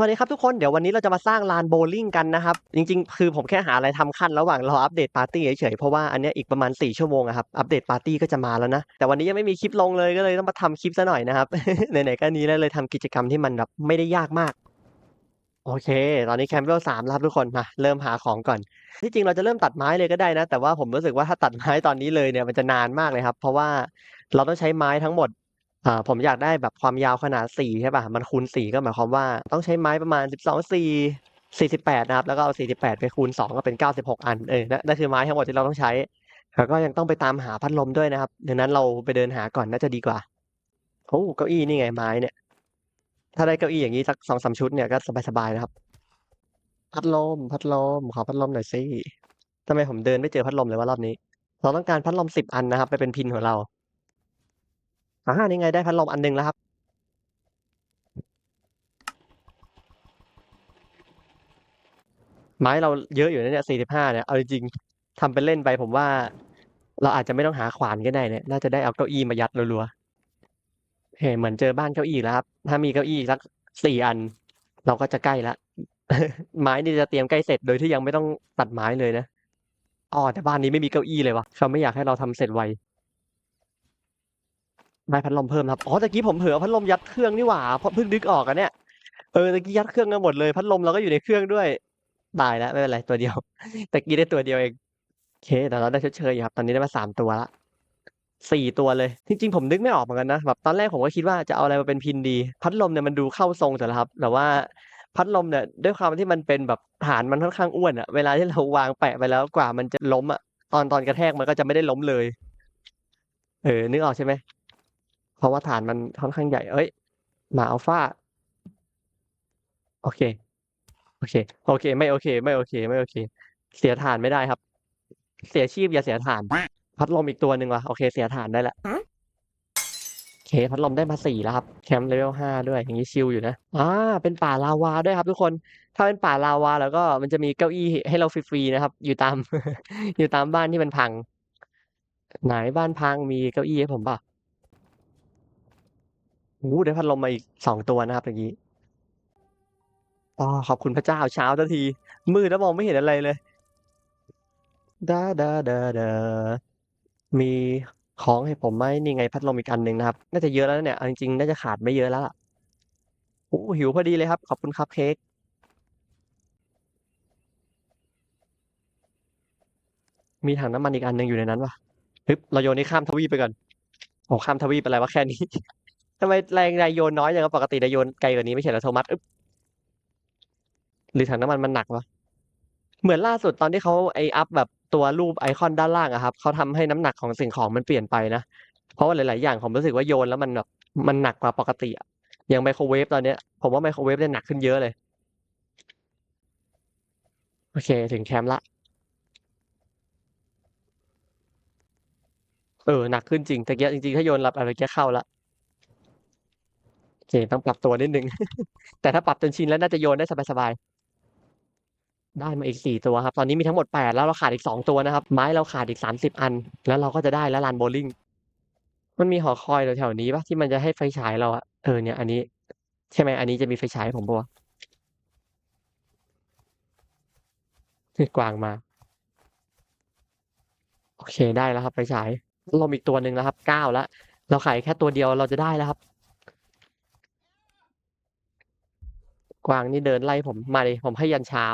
สวัสดีครับทุกคนเดี๋ยววันนี้เราจะมาสร้างลานโบว์ลิ่งกันนะครับ จริงๆ คือผมแค่หาอะไรทำขั้นระหว่างรออัปเดตปาร์ตี้เฉยๆ เพราะว่าอันนี้อีกประมาณ 4 ชั่วโมงครับ อัปเดตปาร์ตี้ก็จะมาแล้วนะ แต่วันนี้ยังไม่มีคลิปลงเลยก็เลยต้องมาทำคลิปซะหน่อยนะครับ ไหนๆก็นี้แล้วเลยทำกิจกรรมที่มันแบบไม่ได้ยากมาก โอเค ตอนนี้แคมเปญสามครับทุกคนมาเริ่มหาของก่อน ที่จริงเราจะเริ่มตัดไม้เลยก็ได้นะ แต่ว่าผมรู้สึกว่าถ้าตัดไม้ตอนนี้เลยเนี่ยมันจะนานมากเลยครับ เพราะว่าเราต้องใช้ไม้ทั้งหมด อ่าผมอยากได้แบบความยาวขนาดสี่ใช่ป่ะ มันคูณสี่ก็หมายความว่า ต้องใช้ไม้ประมาณสิบสองสี่สี่สิบแปดนะครับ แล้วก็เอาสี่สิบแปดไปคูณสองก็เป็นเก้าสิบหกอันเออนั่นนั่นคือไม้ทั้งหมดที่เราต้องใช้ แล้วก็ยังต้องไปตามหาพัดลมด้วยนะครับดังนั้นเราไปเดินหาก่อนน่าจะดีกว่าโอ้เก้าอี้นี่ไงไม้เนี่ย ถ้าได้เก้าอี้อย่างนี้สักสองสามชุดเนี่ยก็สบายๆนะครับ พัดลม พัดลม ขอพัดลมหน่อยสิทำไมผมเดินไม่เจอพัดลมเลยวะรอบนี้ เราต้องการพัดลมสิบอันนะครับ ไปเป็นพินของเรา อ่านี่ไงได้พัดลมอันหนึ่งแล้วครับ ไม้เราเยอะอยู่นะเนี่ยสี่สิบห้าเนี่ย เอาจริงๆทำเป็นเล่นไปผมว่า เราอาจจะไม่ต้องหาขวานก็ได้เนี่ย น่าจะได้เอาเก้าอี้มายัดรัวๆเฮ้เหมือนเจอบ้านเก้าอี้แล้วครับ ถ้ามีเก้าอี้สักสี่อัน เราก็จะใกล้ละ ไม้นี่จะเตรียมใกล้เสร็จโดยที่ยังไม่ต้องตัดไม้เลยนะอ๋อแต่บ้านนี้ไม่มีเก้าอี้เลยวะเขาไม่อยากให้เราทำเสร็จไว ได้พัดลมเพิ่มครับ อ๋อตะกี้ผมเผลอเอพัดลมยัดเครื่องนี่หว่าเพราะเพิ่งนึกออกอะเนี่ย เออตะกี้ยัดเครื่องกันหมดเลย พัดลมเราก็อยู่ในเครื่องด้วย ตายแล้วไม่เป็นไรตัวเดียว ตะกี้ได้ตัวเดียวเองโอเคแต่เราได้ชดเชยอยู่ครับ ตอนนี้ได้มาสามตัวละสี่ตัวเลย จริงๆผมนึกไม่ออกเหมือนกันนะแบบตอนแรกผมก็คิดว่าจะเอาอะไรมาเป็นพินดี พัดลมเนี่ยมันดูเข้าทรงแต่ละครับ แต่ว่าพัดลมเนี่ยด้วยความที่มันเป็นแบบฐานมันค่อนข้างอ้วนอะเวลาที่เราวางแปะไปแล้วกว่ามันจะล้มอะตอนตอนกระแทกมันก็จะไม่ได้ล้มเลย เออนึกออกใช่ไหม เพราะว่าฐานมันค่อนข้างใหญ่ เอ้ยหมาอัลฟาโอเค โอเค โอเค ไม่โอเค ไม่โอเค ไม่โอเค เสียฐานไม่ได้ครับ เสียชีพอย่าเสียฐาน พัดลมอีกตัวหนึ่งว่ะ โอเค เสียฐานได้ละโอเค พัดลมได้มาสี่แล้วครับ แคมป์เลเวลห้าด้วย อย่างนี้ชิลอยู่นะ อ่า เป็นป่าลาวาด้วยครับ ทุกคน ถ้าเป็นป่าลาวาแล้วก็มันจะมีเก้าอี้ให้เราฟรีๆนะครับ อยู่ตาม อยู่ตามบ้านที่มันพัง ไหนบ้านพังมีเก้าอี้ให้ผมป่ะ โอ้โฮได้พัดลมมาอีกสองตัวนะครับเมื่อกี้อ้อขอบคุณพระเจ้าเช้าสักที มืดแล้วมองไม่เห็นอะไรเลยดาดาดาดามีของให้ผมไหมนี่ไงพัดลมอีกอันหนึ่งนะครับ น่าจะเยอะแล้วเนี่ยจริงๆน่าจะขาดไม่เยอะแล้วล่ะโอ้หิวพอดีเลยครับ ขอบคุณครับเค้กมีถังน้ำมันอีกอันหนึ่งอยู่ในนั้นวะฮึบเราโยนนี่ข้ามทวีปไปก่อนโอ้ข้ามทวีปไปอะไรวะแค่นี้ ทำไมแรงนายโยนน้อยจังครับปกตินายโยนไกลกว่านี้ไม่ใช่เหรอโทมัสอึ๊บหรือถังน้ำมันมันหนักวะเหมือนล่าสุดตอนที่เขาไออัพแบบตัวรูปไอคอนด้านล่างอะครับเขาทำให้น้ำหนักของสิ่งของมันเปลี่ยนไปนะเพราะว่าหลาย ๆ อย่างผมรู้สึกว่าโยนแล้วมันแบบมันหนักกว่าปกติอะอย่างไมโครเวฟตอนเนี้ยผมว่าไมโครเวฟเนี่ยหนักขึ้นเยอะเลย โอเค ถึงแคมป์ละเออหนักขึ้นจริงตะเกียจริง ๆ ถ้าโยนหลับอะไรเกียเข้าละ เคต้องปรับตัวนิดนึง แต่ถ้าปรับจนชินแล้วน่าจะโยนได้สบายๆ ได้มาอีกสี่ตัวครับ ตอนนี้มีทั้งหมดแปดแล้วเราขาดอีกสองตัวนะครับ ไม้เราขาดอีกสามสิบอัน แล้วเราก็จะได้แล้วลานโบลิ่ง มันมีหอคอยแถวๆนี้ปะที่มันจะให้ไฟฉายเราอะเออเนี่ย อันนี้ ใช่ไหมอันนี้จะมีไฟฉายผมปะวะกวางมา โอเคได้แล้วครับไฟฉายลมอีกตัวหนึ่งแล้วครับเก้าแล้วเราขายแค่ตัวเดียวเราจะได้แล้วครับ กวางนี่เดินไล่ผมมาดิผมให้ยันเช้า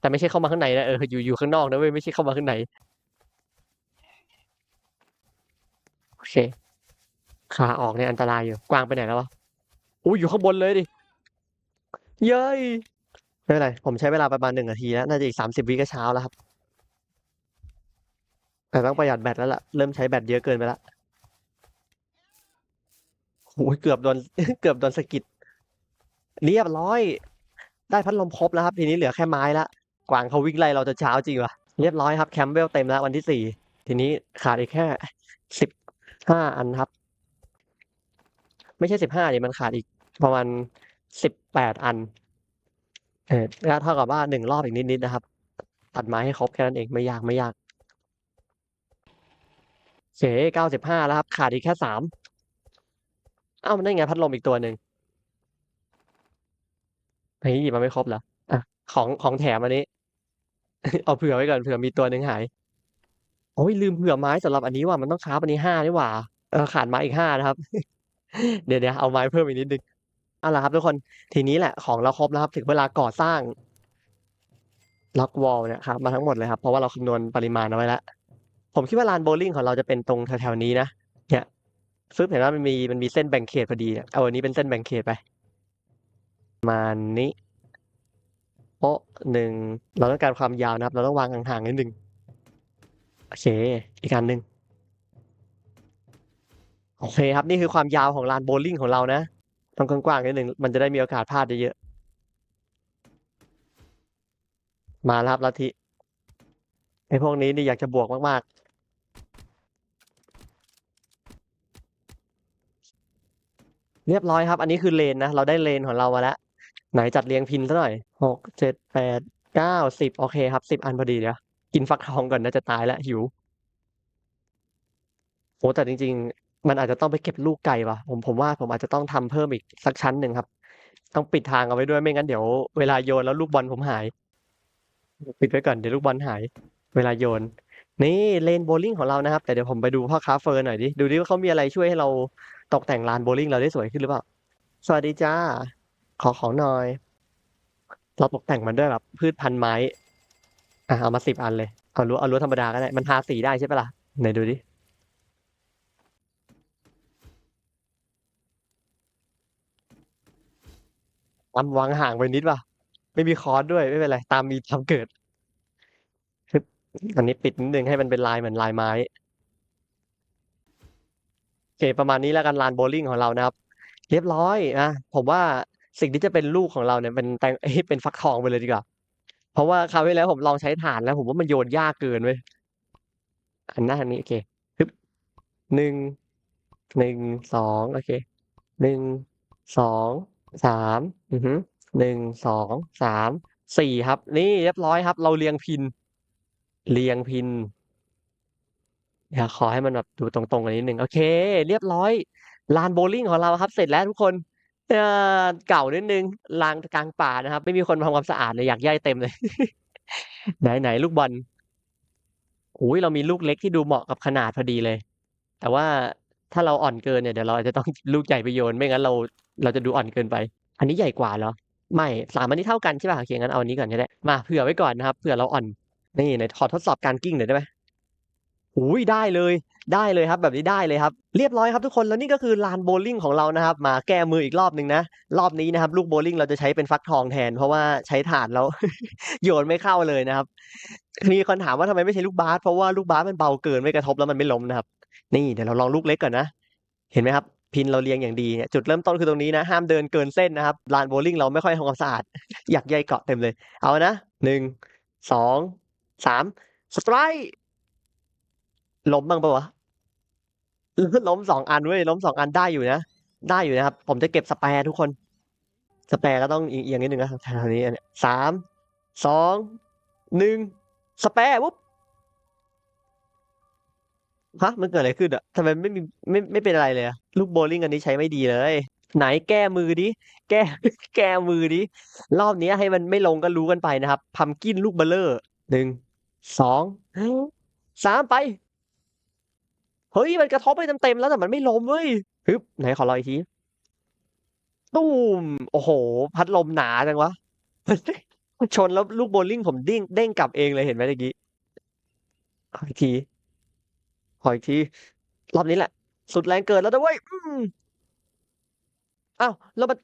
แต่ไม่ใช่เข้ามาข้างในนะเอออยู่อยู่ข้างนอกนะเว้ยไม่ใช่เข้ามาข้างในโอเคขาออกเนี่ยอันตรายอยู่กวางไปไหนแล้ววะอู้อยู่ข้างบนเลยดิเย้ยไม่เป็นไรผมใช้เวลาประมาณหนึ่งนาทีแล้วน่าจะอีกสามสิบวิก็เช้าแล้วครับ แต่ต้องประหยัดแบตแล้วล่ะเริ่มใช้แบตเยอะเกินไปล้วโอ้ยเกือบโดนเกือบโดนสะกิด เรียบร้อย ได้พัดลมครบแล้วครับ ทีนี้เหลือแค่ไม้ละกวางเขาวิ่งไล่เราจะเช้าจริงวะเรียบร้อยครับแคมเบลเต็มแล้ววันที่สี่ทีนี้ขาดอีกแค่สิบห้าอันครับ ไม่ใช่สิบห้าดิมันขาดอีกประมาณสิบแปดอันเออก็เท่ากับว่าหนึ่งรอบอีกนิดๆนะครับ ตัดไม้ให้ครบแค่นั้นเองไม่ยากไม่ยากเคเก้าสิบห้าแล้วครับ ขาดอีกแค่สามเอ้ามันได้ไงพัดลมอีกตัวหนึ่ง เฮ้หยิบมาไม่ครบเหรออะของของแถมอันนี้ เอาเผื่อไว้ก่อนเผื่อมีตัวหนึ่งหาย โอ้ยลืมเผื่อไม้สำหรับอันนี้ว่ะมันต้องคราฟอันนี้ห้านี่หว่าเออขาดไม้อีกห้านะครับ เดี๋ยวเดี๋ยวเอาไม้เพิ่มอีกนิดนึงเอาล่ะครับทุกคนทีนี้แหละของเราครบแล้วครับ ถึงเวลาก่อสร้างล็อกวอลเนี่ยครับมาทั้งหมดเลยครับ เพราะว่าเราคำนวณปริมาณเอาไว้แล้วผมคิดว่าลานโบว์ลิ่งของเราจะเป็นตรงแถวๆนี้นะเนี่ยฟึบเห็นว่ามันมีมันมีเส้นแบ่งเขตพอดีเนี่ยเอาอันนี้เป็นเส้นแบ่งเขตไป มาณนี้โป๊ะหนึ่งเราต้องการความยาวนะครับ เราต้องวางห่างๆนิดนึงโอเค อีกอันหนึ่งโอเคครับนี่คือความยาวของลานโบลิ่งของเรานะ ต้องกว้างๆนิดหนึ่งมันจะได้มีโอกาสพลาดเยอะๆมาล้วครับลัทธิไอพวกนี้นี่อยากจะบวกมากๆ เรียบร้อยครับ อันนี้คือเลนนะ เราได้เลนของเรามาแล้ว ไหนจัดเรียงพินซะหน่อยหกเจ็ดแปดเก้าสิบโอเคครับสิบอันพอดีเดี๋ยวกินฟักทองก่อนน่าจะตายแล้วหิวโอ้แต่จริง ๆ มันอาจจะต้องไปเก็บลูกไก่ว่ะผมผมว่าผมอาจจะต้องทำเพิ่มอีกสักชั้นหนึ่งครับ ต้องปิดทางเอาไว้ด้วยไม่งั้นเดี๋ยวเวลาโยนแล้วลูกบอลผมหาย ปิดไว้ก่อนเดี๋ยวลูกบอลหาย เวลาโยน นี่เลนโบลิ่งของเรานะครับ แต่เดี๋ยวผมไปดูพ่อค้าเฟิร์นหน่อยดิดูดิว่าเขามีอะไรช่วยให้เราตกแต่งลานโบลิ่งเราได้สวยขึ้นหรือเปล่าสวัสดีจ้า ขอของหน่อย เราตกแต่งมันด้วยแบบพืชพันธุ์ไม้ อะเอามาสิบอันเลย เอารั้วเอารั้วธรรมดาก็ได้ มันทาสีได้ใช่ปะล่ะ ไหนดูดิ ตามวางห่างไปนิดว่ะ ไม่มีคอร์สด้วยไม่เป็นไร ตามมีตามเกิด อันนี้ปิดนิดนึงให้มันเป็นลายเหมือนลายไม้โอเคประมาณนี้แล้วกันลานโบว์ลิ่งของเรานะครับ เรียบร้อยนะผมว่า สิ่งที่จะเป็นลูกของเราเนี่ยเป็นแตงเอ้ยเป็นฟักทองไปเลยดีกว่า เพราะว่าคราวที่แล้วผมลองใช้ถ่านแล้ว ผมว่ามันโยนยากเกินเว้ยอันหน้าอันนี้โอเคฮึบหนึ่งหนึ่งสองโอเคหนึ่งสองสามอือฮึหนึ่งสองสามสี่ครับ นี่เรียบร้อยครับ เราเรียงพิน เรียงพินเดี๋ยวขอให้มันแบบดูตรงๆกันนิดนึงโอเค เรียบร้อยลานโบว์ลิ่งของเราครับ เสร็จแล้วทุกคน เอ่อเก่านิดนึงลานกลางป่านะครับ ไม่มีคนทำความสะอาดเลยอยากย่ายเต็มเลย ไหนไหนลูกบอลอุ้ยเรามีลูกเล็กที่ดูเหมาะกับขนาดพอดีเลย แต่ว่าถ้าเราอ่อนเกินเนี่ยเดี๋ยวเราอาจจะต้องลูกใหญ่ไปโยนไม่งั้นเราเราจะดูอ่อนเกินไป อันนี้ใหญ่กว่าเหรอไม่สามอันนี้เท่ากันใช่ป่ะโอเคงั้นเอาอันนี้ก่อนก็ได้มาเผื่อไว้ก่อนนะครับเผื่อเราอ่อนนี่ไหนขอทดสอบการกิ้งหน่อยได้ไหม อุ้ยได้เลยได้เลยครับแบบนี้ได้เลยครับเรียบร้อยครับทุกคนแล้วนี่ก็คือลานโบลิ่งของเรานะครับมาแก้มืออีกรอบหนึ่งนะรอบนี้นะครับลูกโบลิ่งเราจะใช้เป็นฟักทองแทน เพราะว่าใช้ถ่านแล้วโยนไม่เข้าเลยนะครับมีคนถามว่าทำไมไม่ใช้ลูกบาสเพราะว่าลูกบาสมันเบาเกินไม่กระทบแล้วมันไม่ล้มนะครับ นี่เดี๋ยวเราลองลูกเล็กก่อนนะ เห็นไหมครับ พินเราเรียงอย่างดีเนี่ยจุดเริ่มต้นคือตรงนี้นะ ห้ามเดินเกินเส้นนะครับลานโบลิ่งเราไม่ค่อยทำความสะอาดอยากใยเกาะเต็มเลย เอานะหนึ่งสองสามสไตร์ ล้มบ้างปะวะล้มสองอันเว้ยล้มสองอันได้อยู่นะได้อยู่นะครับ ผมจะเก็บสแปร์ทุกคน สแปร์ก็ต้องเอียงนิดนึงนะครับแถวนี้เนี่ยสามสองหนึ่งสแปร์ปุ๊บฮะมันเกิดอะไรขึ้นอะทำไมไม่มีไม่ไม่เป็นอะไรเลยอะลูกโบลิ่งอันนี้ใช้ไม่ดีเลย ไหนแก้มือดิแก้แก้มือดิรอบนี้ให้มันไม่ลงก็รู้กันไปนะครับพัมกินลูกเบลเลอร์หนึ่งสองสามไป เฮ้ยมันกระทบไปเต็มๆแล้วแต่มันไม่ล้มเว้ยฮึบไหนขอรออีกทีตูมโอ้โห พัดลมหนาจังวะมันชนแล้วลูกโบลิ่งผมดิ้งเด้งกลับเองเลยเห็นไหมเมื่อกี้ขออีกทีขออีกทีรอบนี้แหละ สุดแรงเกินแล้วนะเว้ยอืมอ้าวแล้วมัน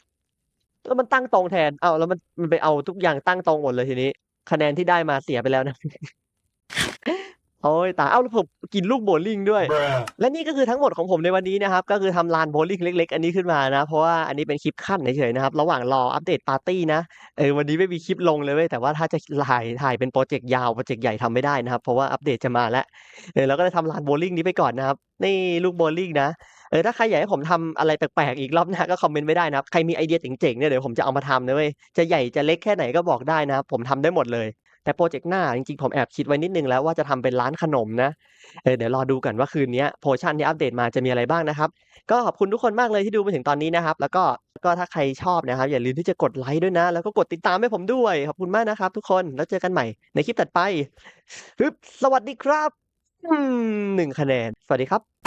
แล้วมันตั้งตรงแทนอ้าวแล้วมันมันไปเอาทุกอย่างตั้งตรงหมดเลยทีนี้ คะแนนที่ได้มาเสียไปแล้วนะ โอ้ยตายเอ้าแล้วผมกินลูกโบว์ลิ่งด้วย Bruh. และนี่ก็คือทั้งหมดของผมในวันนี้นะครับ ก็คือทำลานโบว์ลิ่งเล็ก ๆ อันนี้ขึ้นมานะ เพราะว่าอันนี้เป็นคลิปขั้นเฉยๆนะครับ ระหว่างรออัปเดตปาร์ตี้นะ เออวันนี้ไม่มีคลิปลงเลยเว้ยแต่ว่าถ้าจะถ่ายถ่ายเป็นโปรเจกต์ยาวโปรเจกต์ใหญ่ทำไม่ได้นะครับ เพราะว่าอัปเดตจะมาแล้วเออเราก็เลยทำลานโบว์ลิ่งนี้ไปก่อนนะครับ นี่ลูกโบว์ลิ่งนะ เออถ้าใครอยากให้ผมทำอะไรแปลกๆอีกรอบหน้าก็คอมเมนต์ไว้ได้นะครับ ใครมีไอเดียเจ๋งๆเนี่ยเดี๋ยวผมจะเอามาทำนะเว้ย จะใหญ่จะเล็กแค่ไหนก็บอกได้นะครับ ผมทำได้หมดเลย แต่โปรเจกต์หน้าจริงๆผมแอบคิดไว้นิดนึงแล้วว่าจะทำเป็นร้านขนมนะเเดี๋ยวรอดูกันว่าคืนนี้โพชั่นที่อัปเดตมาจะมีอะไรบ้างนะครับ ก็ขอบคุณทุกคนมากเลยที่ดูมาถึงตอนนี้นะครับ แล้วก็ก็ถ้าใครชอบนะครับ อย่าลืมที่จะกดไลค์ด้วยนะ แล้วก็กดติดตามให้ผมด้วย ขอบคุณมากนะครับ ทุกคนแล้วเจอกันใหม่ในคลิปถัดไปฮึบสวัสดีครับหนึ่งคะแนนสวัสดีครับ